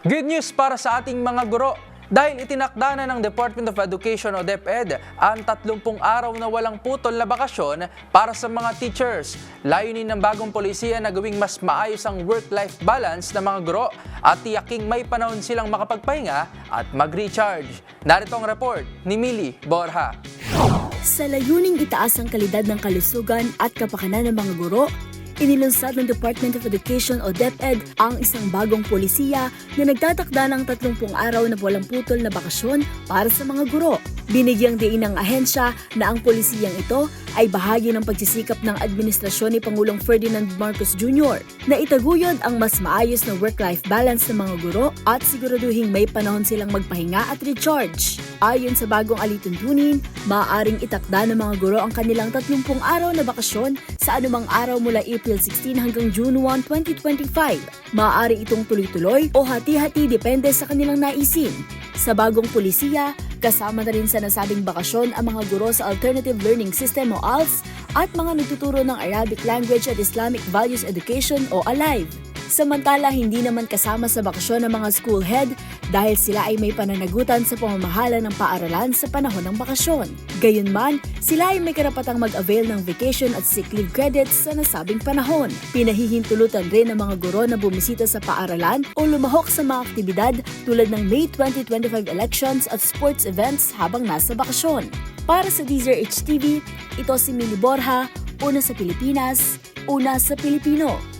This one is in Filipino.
Good news para sa ating mga guro. Dahil itinakda na ng Department of Education o DepEd ang 30 araw na walang putol na bakasyon para sa mga teachers. Layunin ng bagong polisiya na gawing mas maayos ang work-life balance ng mga guro at tiyaking may panahon silang makapagpahinga at mag-recharge. Narito ang report ni Mili Borja. Sa layuning itaas ang kalidad ng kalusugan at kapakanan ng mga guro, inilunsad ng Department of Education o DepEd ang isang bagong polisiya na nagtatakda ng 30 araw na walang putol na bakasyon para sa mga guro. Binigyang diin ng ahensya na ang polisiyang ito ay bahagi ng pagsisikap ng administrasyon ni Pangulong Ferdinand Marcos Jr. na itaguyod ang mas maayos na work-life balance ng mga guro at siguraduhing may panahon silang magpahinga at recharge. Ayon sa bagong alituntunin, maaaring itakda ng mga guro ang kanilang 30 araw na bakasyon sa anumang araw mula April 16 hanggang June 1, 2025. Maaari itong tuloy-tuloy o hati-hati depende sa kanilang naisin. Sa bagong polisiya, kasama na rin sa nasabing bakasyon ang mga guro sa Alternative Learning System o ALS at mga nagtuturo ng Arabic Language at Islamic Values Education o ALIVE. Samantala, hindi naman kasama sa bakasyon ng mga school head dahil sila ay may pananagutan sa pamamahala ng paaralan sa panahon ng bakasyon. Gayunman, sila ay may karapatang mag-avail ng vacation at sick leave credits sa nasabing panahon. Pinahihintulutan rin ng mga guro na bumisita sa paaralan o lumahok sa mga aktibidad tulad ng May 2025 elections at sports events habang nasa bakasyon. Para sa Deezer HTV, ito si Mili Borja, una sa Pilipinas, una sa Pilipino.